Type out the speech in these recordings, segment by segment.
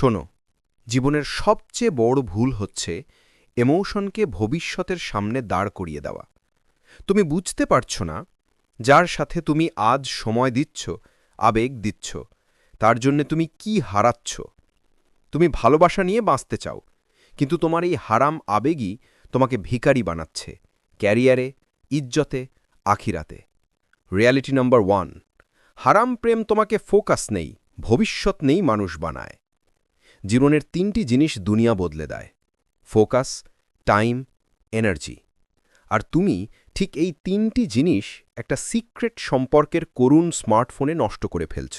শোনো, জীবনের সবচেয়ে বড় ভুল হচ্ছে এমোশনকে ভবিষ্যতের সামনে দাঁড় করিয়ে দেওয়া। তুমি বুঝতে পারছ না যার সাথে তুমি আজ সময় দিচ্ছ, আবেগ দিচ্ছ, তার জন্যে তুমি কি হারাচ্ছ। তুমি ভালোবাসা নিয়ে বাঁচতে চাও, কিন্তু তোমার এই হারাম আবেগই তোমাকে ভিখারি বানাচ্ছে, ক্যারিয়ারে, ইজ্জতে, আখিরাতে। রিয়ালিটি নাম্বার ওয়ান হারাম প্রেম তোমাকে ফোকাস নেই, ভবিষ্যৎ নেই মানুষ বানায়। জীবনের তিনটি জিনিস দুনিয়া বদলে দেয়। Focus, time, energy. আর তুমি ঠিক এই তিনটি জিনিস একটা সিক্রেট সম্পর্কের করুণ স্মার্টফোনে নষ্ট করে false.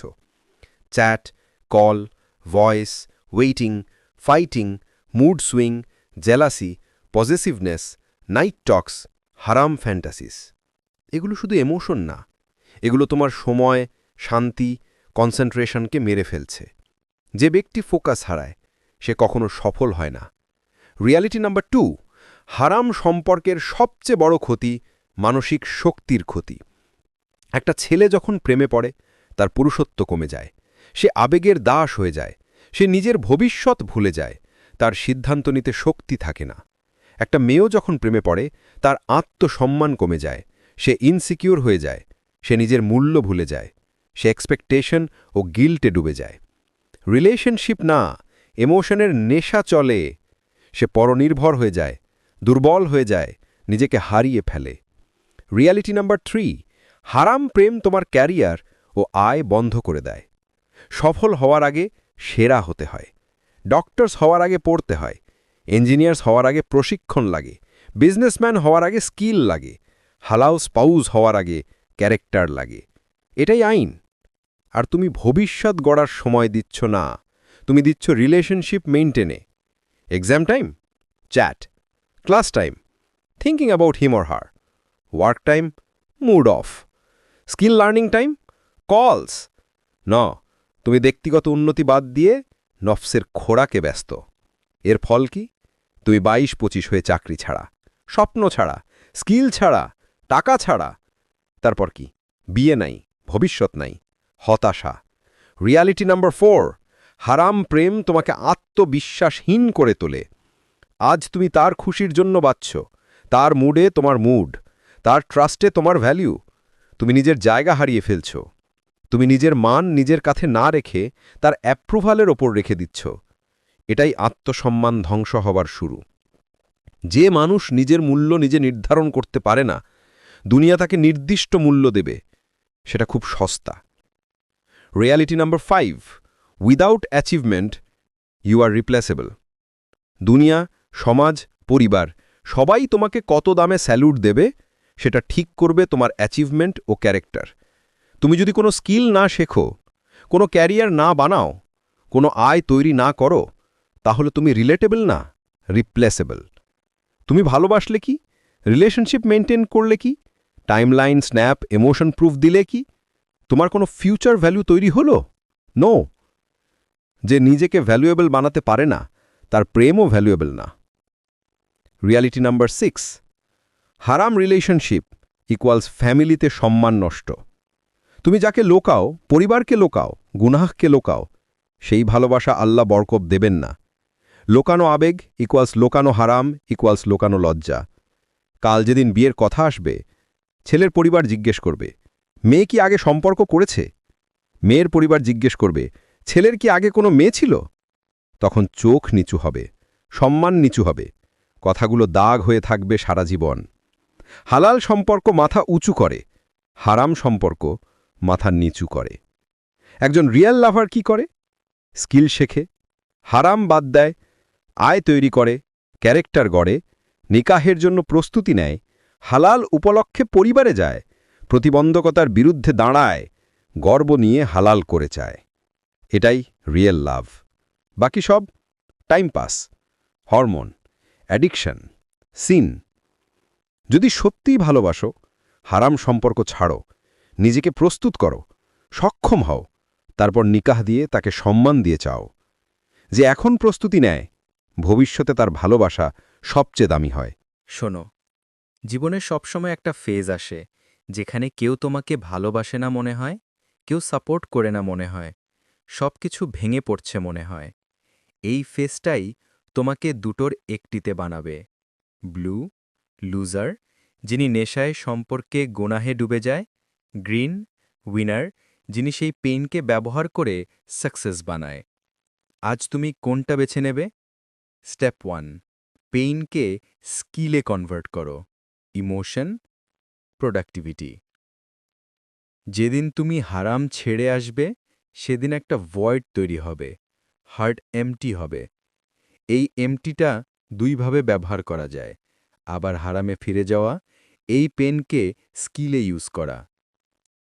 Chat, call, voice, waiting, fighting, mood swing, jealousy possessiveness night talks, হারাম ফ্যান্টাসিস। এগুলো শুধু এমোশন না, এগুলো তোমার সময়, শান্তি, কনসেন্ট্রেশনকে মেরে ফেলছে। যে ব্যক্তি ফোকাস হারায়, সে কখনো সফল হয় না। রিয়ালিটি নাম্বার টু হারাম সম্পর্কের সবচেয়ে বড় ক্ষতি মানসিক শক্তির ক্ষতি। একটা ছেলে যখন প্রেমে পড়ে, তার পুরুষত্ব কমে যায়, সে আবেগের দাস হয়ে যায়, সে নিজের ভবিষ্যৎ ভুলে যায়, তার সিদ্ধান্ত নিতে শক্তি থাকে না। একটা মেয়েও যখন প্রেমে পড়ে, তার আত্মসম্মান কমে যায়, সে ইনসিকিউর হয়ে যায়, সে নিজের মূল্য ভুলে যায়, সে এক্সপেকটেশন ও গিল্টে ডুবে যায়। রিলেশনশিপ না এমোশনের নেশা চলে। সে পরনির্ভর হয়ে যায়, দুর্বল হয়ে যায়, নিজেকে হারিয়ে ফেলে। রিয়ালিটি নাম্বার থ্রি হারাম প্রেম তোমার ক্যারিয়ার ও আয় বন্ধ করে দেয়। সফল হওয়ার আগে সেরা হতে হয়। ডক্টরস হওয়ার আগে পড়তে হয়। ইঞ্জিনিয়ার্স হওয়ার আগে প্রশিক্ষণ লাগে। বিজনেসম্যান হওয়ার আগে স্কিল লাগে। হালাউ স্পাউজ হওয়ার আগে ক্যারেক্টার লাগে। এটাই আইন। আর তুমি ভবিষ্যৎ গড়ার সময় দিচ্ছ না। তুমি দিচ্ছ relationship মেইনটেনে exam time chat class time thinking about him or her work time mood off skill learning time calls ন তুমি ব্যক্তিগত উন্নতি বাদ দিয়ে নফসের খোড়াকে ব্যস্ত। এর ফল কি? তুমি বাইশ পঁচিশ হয়ে চাকরি ছাড়া। স্বপ্ন ছাড়া। স্কিল ছাড়া। টাকা ছাড়া। তারপর কি? বিয়ে নাই। ভবিষ্যৎ নাই। হতাশা। রিয়ালিটি নাম্বার ফোর হারাম প্রেম তোমাকে আত্মবিশ্বাসহীন করে তোলে। আজ তুমি তার খুশির জন্য বাচ্ছ, তার মুডে তোমার মুড তার ট্রাস্টে তোমার ভ্যালিউ তুমি নিজের জায়গা হারিয়ে ফেলছ, তুমি নিজের মান নিজের কাছে না রেখে তার অ্যাপ্রুভালের ওপর রেখে দিচ্ছ। এটাই আত্মসম্মান ধ্বংস হবার শুরু। যে মানুষ নিজের মূল্য নিজে নির্ধারণ করতে পারে না, দুনিয়া তাকে নির্দিষ্ট মূল্য দেবে, সেটা খুব সস্তা। Reality number five without achievement you are replaceable দুনিয়া, সমাজ, পরিবার, সবাই তোমাকে কত দামে স্যালুট দেবে, সেটা ঠিক করবে তোমার অ্যাচিভমেন্ট ও ক্যারেক্টার তুমি যদি কোনো স্কিল না শেখো, কোনো ক্যারিয়ার না বানাও, কোনো আয় তৈরি না করো, তাহলে তুমি রিলেটেবল না রিপ্লেসেবল তুমি ভালোবাসলে কি? রিলেশনশিপ মেনটেন করলে কি? টাইমলাইন স্ন্যাপ এমোশন প্রুফ দিলে কি? তোমার কোনো ফিউচার ভ্যালু তৈরি হলো? নো যে নিজেকে ভ্যালুয়েবল বানাতে পারে না, তার প্রেমও ভ্যালুয়েবল না। রিয়ালিটি নাম্বার সিক্স হারাম রিলেশনশিপ ইকুয়ালস ফ্যামিলিতে সম্মান নষ্ট। তুমি যাকে লোকাও, পরিবারকে লোকাও, গুনাহকে লোকাও, সেই ভালোবাসা আল্লাহ বরকব দেবেন না। লোকানো আবেগ ইকুয়ালস লোকানো হারাম ইকুয়ালস লোকানো লজ্জা। কাল যেদিন বিয়ের কথা আসবে, ছেলের পরিবার জিজ্ঞেস করবে মেয়ে কি আগে সম্পর্ক করেছে? মেয়ের পরিবার জিজ্ঞেস করবে, ছেলের কি আগে কোনো মেয়ে ছিল? তখন চোখ নিচু হবে, সম্মান নিচু হবে, কথাগুলো দাগ হয়ে থাকবে সারা জীবন। হালাল সম্পর্ক মাথা উঁচু করে, হারাম সম্পর্ক মাথা নিচু করে। একজন রিয়েল লাভার কি করে? স্কিল শেখে, হারাম বাদ দেয়, আয় তৈরি করে, ক্যারেক্টার গড়ে, নিকাহের জন্য প্রস্তুতি নেয়, হালাল উপলক্ষে পরিবারে যায় প্রতিবন্ধকতার বিরুদ্ধে দাঁড়ায়, গর্ব নিয়ে হালাল করে চায়। এটাই রিয়েল লাভ। বাকি সব time pass, hormone, addiction, sin. যদি সত্যিই ভালোবাসো, হারাম সম্পর্ক ছাড়ো, নিজেকে প্রস্তুত করো, সক্ষম হও, তারপর নিকাহ দিয়ে তাকে সম্মান দিয়ে চাও। যে এখন প্রস্তুতি নেয়, ভবিষ্যতে তার ভালোবাসা সবচেয়ে দামি হয়। শোনো, জীবনে সবসময় একটা ফেজ আসে যেখানে কেউ তোমাকে ভালোবাসে না মনে হয়, কেউ সাপোর্ট করে না মনে হয় সব কিছু ভেঙে পড়ছে মনে হয়। এই ফেসটাই তোমাকে দুটোর একটিতে বানাবে, ব্লু, লুজার, যিনি নেশায় সম্পর্কে গোনাহে ডুবে যায়, গ্রিন, উইনার, যিনি সেই পেইনকে ব্যবহার করে সাকসেস বানায়। আজ তুমি কোনটা বেছে নেবে? স্টেপ ওয়ান, পেইনকে স্কিলে কনভার্ট করো, ইমোশন প্রোডাক্টিভিটি যেদিন তুমি হারাম ছেড়ে আসবে, সেদিন একটা ভয়েড তৈরি হবে হার্ট এমটি হবে। এই এমটিটা দুইভাবে ব্যবহার করা যায়, আবার হারামে ফিরে যাওয়া, এই পেনকে স্কিলে ইউজ করা।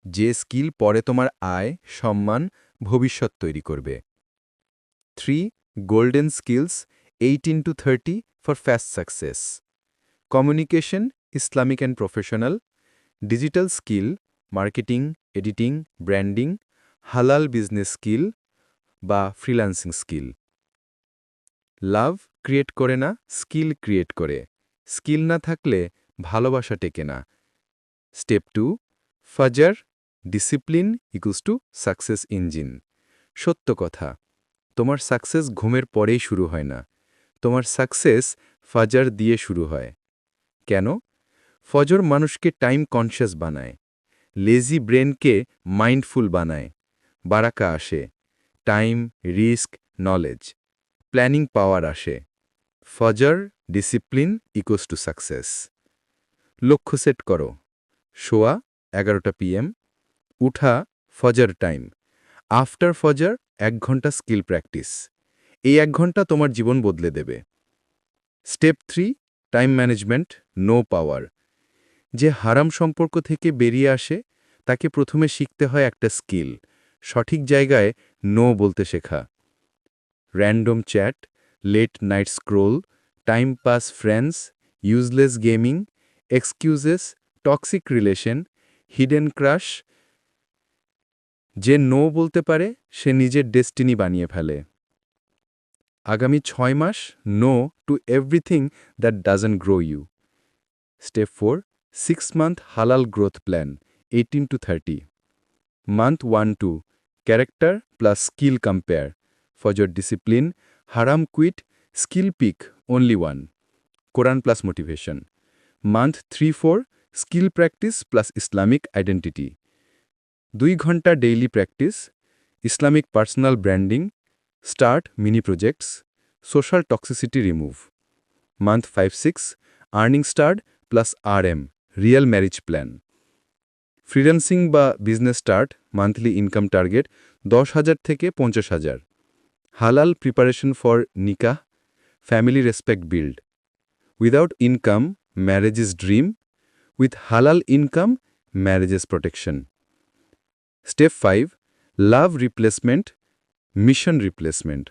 যে স্কিল পরে তোমার আয়, সম্মান, ভবিষ্যৎ তৈরি করবে। Three golden skills eighteen to thirty for fast success communication Islamic and professional digital skill, marketing, editing, branding, হালাল বিজনেস স্কিল বা ফ্রিল্যান্সিং স্কিল। লাভ ক্রিয়েট করে না, স্কিল ক্রিয়েট করে। স্কিল না থাকলে ভালোবাসা টেকে না। Step two, ফাজার, discipline equals to success engine. সত্য কথা, তোমার সাকসেস ঘুমের পরেই শুরু হয় না। তোমার সাকসেস ফাজার দিয়ে শুরু হয়। কেন? ফজর মানুষকে টাইম কনসিয়াস বানায়। লেজি ব্রেনকে মাইন্ডফুল বানায়। বারাকা আসে। টাইম, রিস্ক, নলেজ। প্ল্যানিং পাওয়ার আসে। ফজর, ডিসিপ্লিন ইকোস টু সাকসেস। লক্ষ্য সেট করো। শোয়া, এগারোটা পিএম। উঠা, ফজর টাইম। আফটার ফজর, এক ঘণ্টা স্কিল প্র্যাকটিস। এই এক ঘণ্টা তোমার জীবন বদলে দেবে। Step three, time management, no power. যে হারাম সম্পর্ক থেকে বেরিয়ে আসে, তাকে প্রথমে শিখতে হয় একটা স্কিল। সঠিক জায়গায় নো বলতে শেখা। Random chat, late night scroll, time pass friends, useless gaming, excuses, toxic relation, hidden crush. যে নো বলতে পারে, সে নিজের ডেস্টিনি বানিয়ে ফেলে। আগামী ছয় মাস no to everything that doesn't grow you step four six month হালাল growth plan eighteen to thirty month one two character plus skill compare your discipline হারাম quit skill pick only one Quran plus motivation month three four skill practice plus Islamic identity দুই ঘণ্টা daily practice Islamic personal branding start mini projects social toxicity remove month five six earning start plus আর এম real marriage plan. Freelancing বা business start, monthly income target দশ হাজার থেকে পঞ্চাশ হাজার। হালাল preparation for নিকাহ, family respect build. Without income, marriage is dream. With হালাল income marriages protection. Step five, love replacement, mission replacement.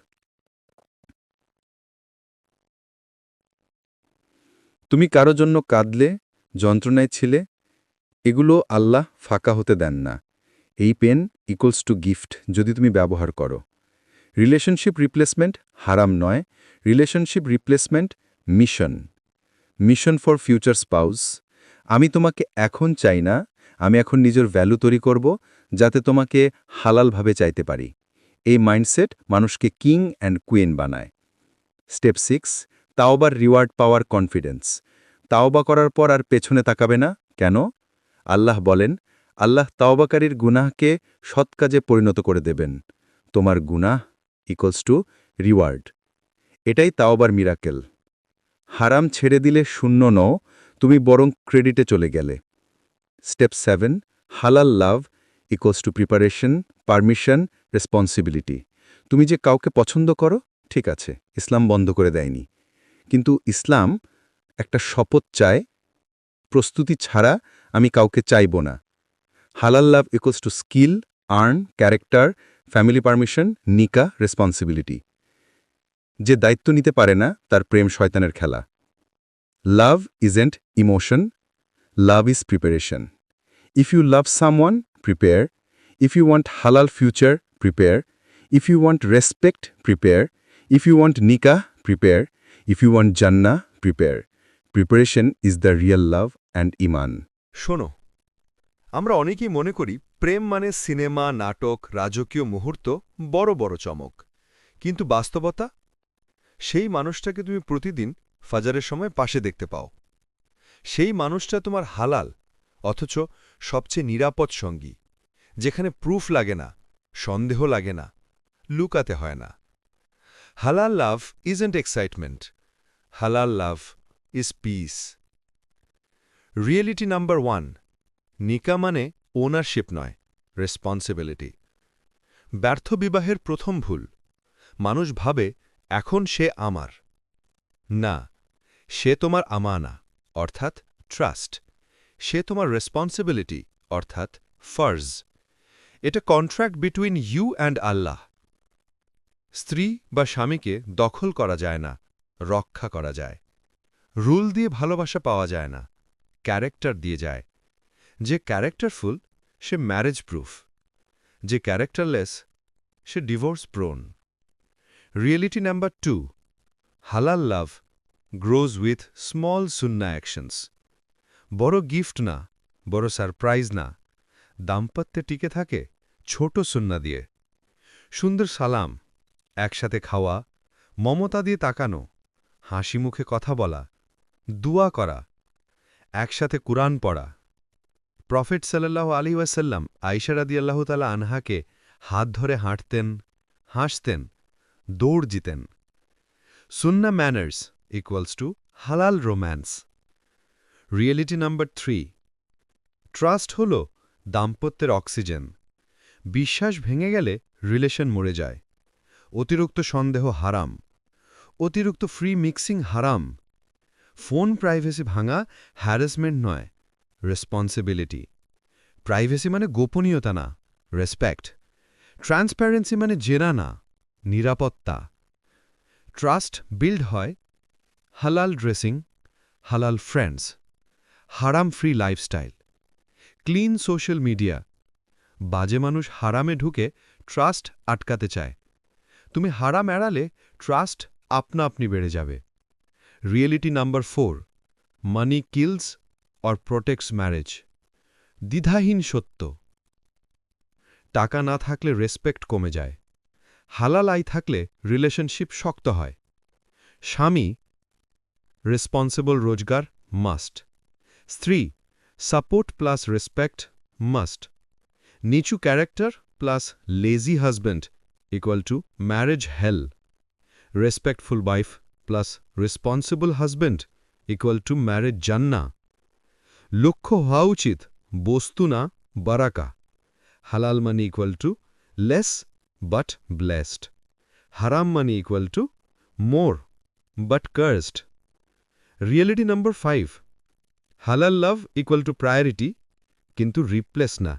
তুমি কারও জন্য কাঁদলে যন্ত্রণায় ছিলে, এগুলো আল্লাহ ফাঁকা হতে দেন না। এই পেন ইকুয়ালস টু গিফট যদি তুমি ব্যবহার করো। রিলেশনশিপ রিপ্লেসমেন্ট হারাম নয়। Relationship replacement mission mission for future spouse আমি তোমাকে এখন চাই না, আমি এখন নিজের ভ্যালু তৈরি করব, যাতে তোমাকে হালালভাবে চাইতে পারি। এই মাইন্ডসেট মানুষকে কিং অ্যান্ড কুইন বানায়। স্টেপ সিক্স তাওবার রিওয়ার্ড পাওয়ার কনফিডেন্স তাওবা করার পর আর পেছনে তাকাবে না? কেন? আল্লাহ বলেন, আল্লাহ তাওবাকারীর গুনাহকে সৎ কাজে পরিণত করে দেবেন। তোমার গুনাহ ইকলস টু রিওয়ার্ড এটাই তাওবার মিরাকেল হারাম ছেড়ে দিলে শূন্য নও, তুমি বরং ক্রেডিটে চলে গেলে। স্টেপ সেভেন হালাল love equals to preparation permission responsibility তুমি যে কাউকে পছন্দ করো, ঠিক আছে, ইসলাম বন্ধ করে দেয়নি। কিন্তু ইসলাম একটা শপথ চায় প্রস্তুতি ছাড়া আমি কাউকে চাইব না। হালাল love equals to skill earn character family permission নিকা রেসপন্সিবিলিটি যে দায়িত্ব নিতে পারে না, তার প্রেম শয়তানের খেলা। Love isn't emotion love is preparation if you love someone prepare if you want হালাল future prepare if you want respect prepare if you want নিকা প্রিপেয়ার ইফ ইউ ওয়ান্ট জান্না prepare preparation is the real love and ইমান শোনো, আমরা অনেকেই মনে করি প্রেম মানে cinema, নাটক, রাজকীয় মুহূর্ত বড় বড় চমক। কিন্তু বাস্তবতা? সেই মানুষটাকে তুমি প্রতিদিন ফাজারের সময় পাশে দেখতে পাও। সেই মানুষটা তোমার হালাল, অথচ সবচেয়ে নিরাপদ সঙ্গী, যেখানে প্রুফ লাগে না, সন্দেহ লাগে না, লুকাতে হয় না। হালাল লাভ ইজেন্ট এক্সাইটমেন্ট হালাল love is peace reality number one নিকা মানে ওনারশিপ নয় রেসপন্সিবিলিটি ব্যর্থ বিবাহের প্রথম ভুল, মানুষ ভাবে, এখন সে আমার। না, সে তোমার আমানা, অর্থাৎ ট্রাস্ট সে তোমার রেসপন্সিবিলিটি অর্থাৎ ফার্জ এটা contract between you and Allah. স্ত্রী বা স্বামীকে দখল করা যায় না, রক্ষা করা যায়। রুল দিয়ে ভালোবাসা পাওয়া যায় না, ক্যারেক্টার দিয়ে যায়। যে ক্যারেক্টারফুল সে ম্যারেজ প্রুফ। যে ক্যারেক্টারলেস, সে divorce prone. Reality number two, হালাল লাভ গ্রোজ উইথ স্মল সুন্না অ্যাকশনস। বড় গিফট না, বড় সারপ্রাইজ না, দাম্পত্যে টিকে থাকে ছোট সুন্না দিয়ে। সুন্দর সালাম, একসাথে খাওয়া, মমতা দিয়ে তাকানো, হাসি মুখে কথা বলা দুয়া করা, একসাথে কুরআন পড়া। প্রফেট সাল্লাহ আলী ওয়াসাল্লাম আইসারাদি আল্লাহ তালা আনহাকে হাত ধরে হাঁটতেন, হাসতেন, দৌড় জিতেন। সুন্না ম্যানার্স ইকুয়ালস টু হালাল romance reality number three trust হল দাম্পত্যের অক্সিজেন বিশ্বাস ভেঙে গেলে রিলেশন মরে যায়। অতিরিক্ত সন্দেহ হারাম। অতিরিক্ত ফ্রি মিক্সিং হারাম। ফোন প্রাইভেসি ভাঙা হ্যারাসমেন্ট নয় রেসপন্সিবিলিটি প্রাইভেসি মানে গোপনীয়তা না রেসপেক্ট ট্রান্সপ্যারেন্সি মানে জেরা না, নিরাপত্তা। ট্রাস্ট বিল্ড হয় হালাল ড্রেসিং হালাল ফ্রেন্ডস হারাম free lifestyle clean social media বাজে মানুষ হারামে ঢুকে ট্রাস্ট আটকাতে চায়। তুমি হারাম এড়ালে ট্রাস্ট আপনা আপনি বেড়ে যাবে। Reality number four, money kills or protects marriage. দ্বিধাহীন সত্য। টাকা না থাকলে রেসপেক্ট কমে যায়। হালাল আই থাকলে রিলেশনশিপ শক্ত হয়। স্বামী, রেসপন্সিবল রোজগার, মাস্ট। স্ত্রী, সাপোর্ট প্লাস রেসপেক্ট, মাস্ট। নিচু character plus lazy husband equal to marriage hell. Respectful wife plus responsible husband equal to marriage জান্না লক্ষ্য হওয়া উচিত, বস্তু না, বারাকা। হালাল money equal to less but blessed হারাম money equal to more but cursed reality number five হালাল লাভ ইকুয়াল টু প্রায়োরিটি কিন্তু রিপ্লেস না।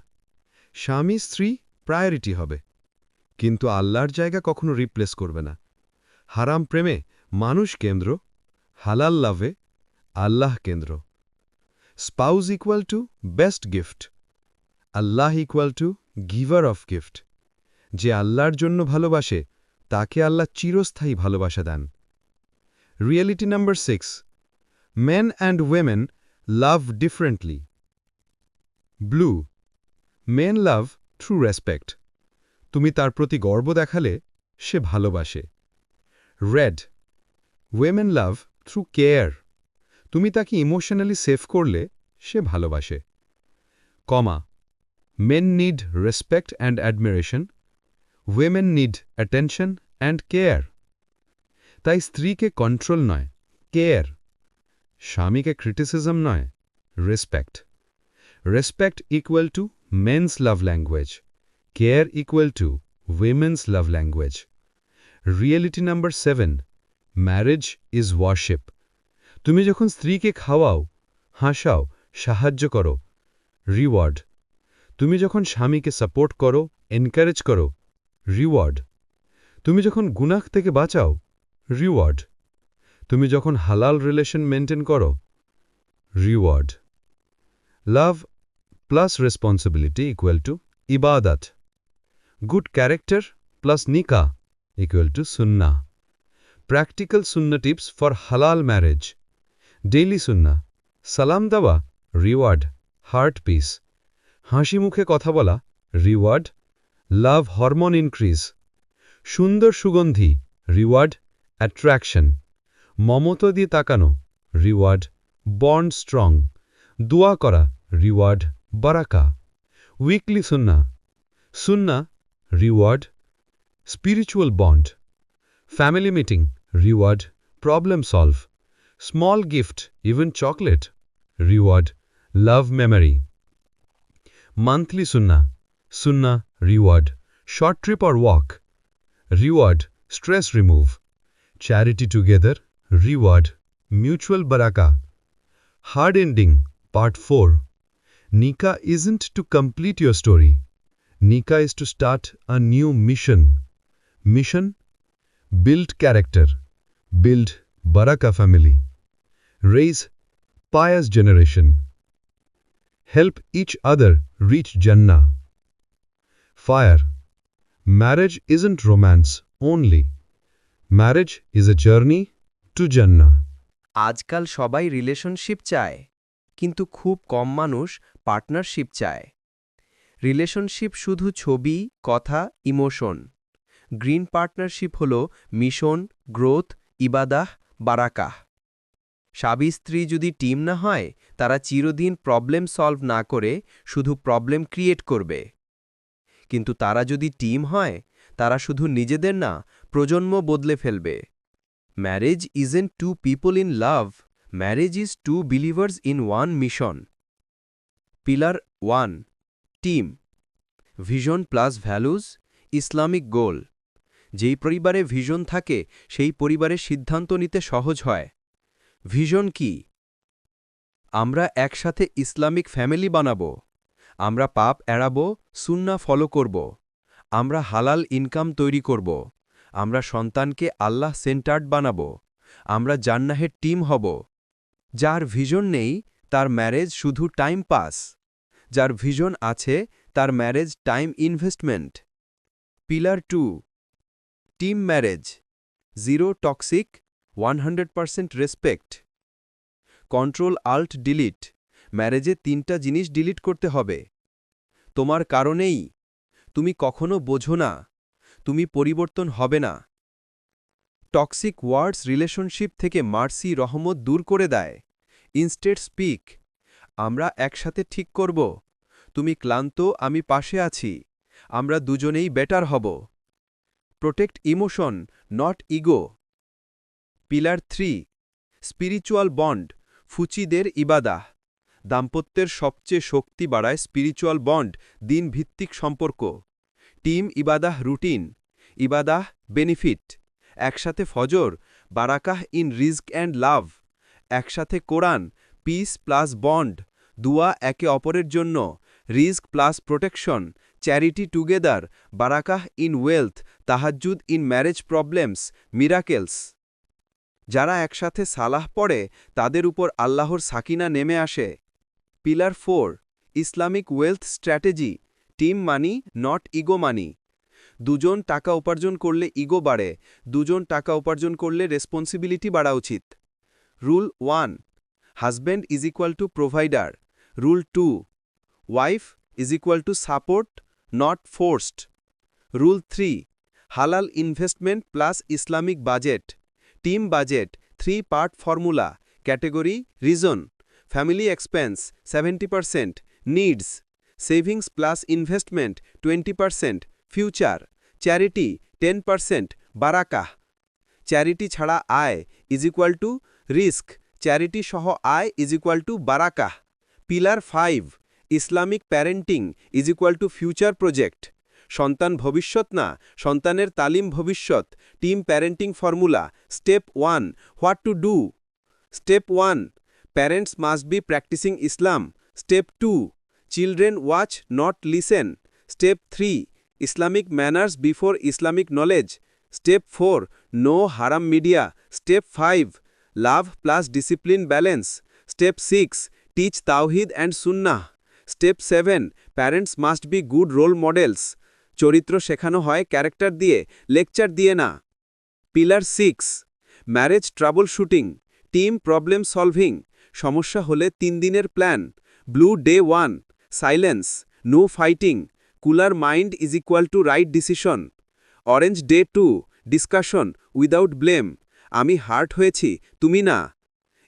স্বামী, স্ত্রী প্রায়োরিটি হবে। কিন্তু আল্লাহর জায়গা কখনো রিপ্লেস করবে না। হারাম প্রেমে মানুষ কেন্দ্র, হালাল লাভে আল্লাহ কেন্দ্র। Spouse equal to best gift Allah equal to giver of gift যে আল্লাহর জন্য ভালোবাসে, তাকে আল্লাহ চিরস্থায়ী ভালোবাসা দেন। Reality number six men and women love differently blue men love through respect তুমি তার প্রতি গর্ব দেখালে সে ভালোবাসে। Red women love through care তুমি তাকে ইমোশনালি সেভ করলে সে ভালোবাসে। Comma men need respect and admiration women need attention and care তাই স্ত্রীকে কন্ট্রোল নয় কেয়ার স্বামীকে ক্রিটিসিজম নয় respect respect equal to men's love language care equal to women's love language reality number seven marriage is worship তুমি যখন স্ত্রীকে খাওয়াও, হাসাও, সাহায্য করো রিওয়ার্ড তুমি যখন স্বামীকে সাপোর্ট করো এনকারেজ করো রিওয়ার্ড তুমি যখন গুনাহ থেকে বাঁচাও রিওয়ার্ড তুমি যখন হালাল রিলেশন মেনটেন করো reward love plus responsibility equal to ইবাদাত গুড ক্যারেক্টার প্লাস নিকা ইকুয়াল টু সুন্না প্র্যাকটিক্যাল সুন্না টিপস ফর হালাল ম্যারেজ ডেইলি সুন্না সালাম দেওয়া রিওয়ার্ড হার্ট পিস হাসি মুখে কথা বলা রিওয়ার্ড লাভ হরমোন ইনক্রিজ সুন্দর সুগন্ধি রিওয়ার্ড অ্যাট্রাকশন মমতা দিয়ে তাকানো রিওয়ার্ড বন্ড স্ট্রং দোয়া করা রিওয়ার্ড বারাকা উইকলি সুন্না সুন্না reward spiritual bond family meeting Reward Problem solve. Small gift, even chocolate. Reward Love memory. Monthly sunna. Sunna reward. Short trip or walk. Reward stress remove. Charity together. Reward mutual baraka. Hard ending part 4. Nika isn't to complete your story. Nika is to start a new mission. Mission? Build character. Build baraka family raise pious generation help each other reach Jannah. Fire. Marriage isn't romance only. Marriage is a journey to Jannah. আজকাল সবাই relationship চায় কিন্তু খুব কম মানুষ partnership চায় relationship শুধু ছবি কথা ইমোশন গ্রিন পার্টনারশিপ হল মিশন গ্রোথ ইবাদাহ, বারাকাহ। স্বামী স্ত্রী যদি টিম না হয়, তারা চিরদিন প্রবলেম সলভ না করে শুধু প্রবলেম ক্রিয়েট করবে। কিন্তু তারা যদি টিম হয়, তারা শুধু নিজেদের না, প্রজন্ম বদলে ফেলবে। Marriage isn't two people in love marriage is two believers in one mission pillar one team vision plus values Islamic goal যেই পরিবারে ভিশন থাকে, সেই পরিবারে সিদ্ধান্ত নিতে সহজ হয়। ভিশন কি? আমরা একসাথে ইসলামিক ফ্যামিলি বানাবো। আমরা পাপ এড়াবো সুন্না ফলো করব। আমরা হালাল ইনকাম তৈরি করব। আমরা সন্তানকে আল্লাহ সেন্টার্ড বানাব। আমরা জান্নাহের টিম হব। যার ভিশন নেই, তার ম্যারেজ শুধু টাইম পাস। যার ভিশন আছে, তার marriage time investment. Pillar two team marriage. Zero, toxic. One respect. Control alt delete. ম্যারেজে তিনটা জিনিস ডিলিট করতে হবে। তোমার কারণেই। তুমি কখনো বোঝো না। তুমি পরিবর্তন হবে না। টক্সিক ওয়ার্ডস রিলেশনশিপ থেকে মার্সি রহমত দূর করে দেয়। Instead speak. আমরা একসাথে ঠিক করব। তুমি ক্লান্ত, আমি পাশে আছি। আমরা দুজনেই বেটার হব। Protect emotion not ego pillar three spiritual bond ফুচিদের ইবাদাহ দাম্পত্যের সবচেয়ে শক্তি বাড়ায় স্পিরিচুয়াল বন্ড দিনভিত্তিক সম্পর্ক টিম ইবাদাহ রুটিন ইবাদাহ বেনিফিট একসাথে ফজর বারাকাহ ইন রিস্ক অ্যান্ড লাভ একসাথে কোরআন পিস প্লাস বন্ড দুয়া একে অপরের জন্য রিস্ক প্লাস প্রোটেকশন চ্যারিটি টুগেদার বারাকাহ ইন ওয়েলথ তাহাজ্জুদ ইন ম্যারেজ প্রবলেমস মিরাকেলস যারা একসাথে সালাহ পড়ে, তাদের উপর আল্লাহর সাকিনা নেমে আসে। Pillar four Islamic wealth strategy team money not ego money দুজন টাকা উপার্জন করলে ইগো বাড়ে, দুজন টাকা উপার্জন করলে রেসপন্সিবিলিটি বাড়া উচিত। Rule one husband is equal to provider rule two wife is equal to support not forced rule three হালাল investment plus Islamic budget team budget three part formula category reason family expense seventy percent needs savings plus investment twenty percent future charity ten percent বারাকাহ charity ছাড়া আয় is equal to risk charity সহ আয় is equal to বারাকাহ pillar five Islamic parenting is equal to future project. সন্তান ভবিষ্যৎ না, সন্তানের তালিম ভবিষ্যৎ। Team parenting formula, step one, what to do? Step one, parents must be practising Islam. Step two, children watch, not listen. Step three, Islamic manners before Islamic knowledge. Step four, no হারাম media. Step five, love plus discipline balance. Step six, teach তাওহিদ and Sunnah. Step seven, parents must be good role models. চরিত্র শেখানো হয় character দিয়ে, lecture দিয়ে না। Pillar six, marriage troubleshooting team problem solving, সমস্যা হলে তিন দিনের plan, blue day one, silence, no fighting, cooler mind is equal to right decision, orange day two, discussion without blame, আমি হার্ট হয়েছি, তুমি না।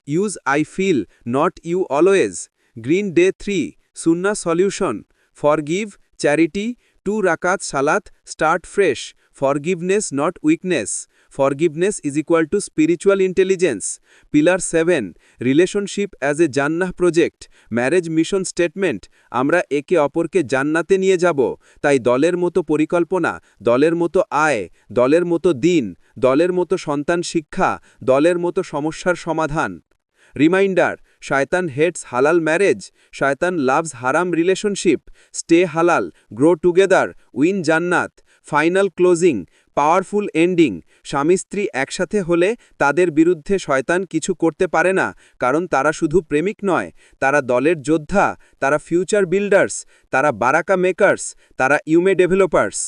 Use I feel, not you always, green day three Sunnah solution, forgive, charity, two রাকাত সালাত, start fresh, forgiveness not weakness, forgiveness is equal to spiritual intelligence, pillar seven, relationship as a Jannah project, marriage mission statement, আমরা একে অপরকে জান্নাতে নিয়ে যাব, তাই দলের মতো পরিকল্পনা, দলের মতো আয়, দলের মতো দিন, দলের মতো সন্তান শিক্ষা, দলের মতো সমস্যার সমাধান। রিমাইন্ডার, শায়তান হেটস হালাল ম্যারেজ, শায়তান লাভস হারাম রিলেশনশিপ, স্টে হালাল, গ্রো টুগেদার, উইন জান্নাত, ফাইনাল ক্লোজিং, পাওয়ারফুল এন্ডিং, স্বামী স্ত্রী একসাথে হলে তাদের বিরুদ্ধে শয়তান কিছু করতে পারে না, কারণ তারা শুধু প্রেমিক নয়, তারা দলের যোদ্ধা, তারা ফিউচার বিল্ডার্স, তারা বারাকা মেকার্স, তারা ইউমে ডেভেলপার্স।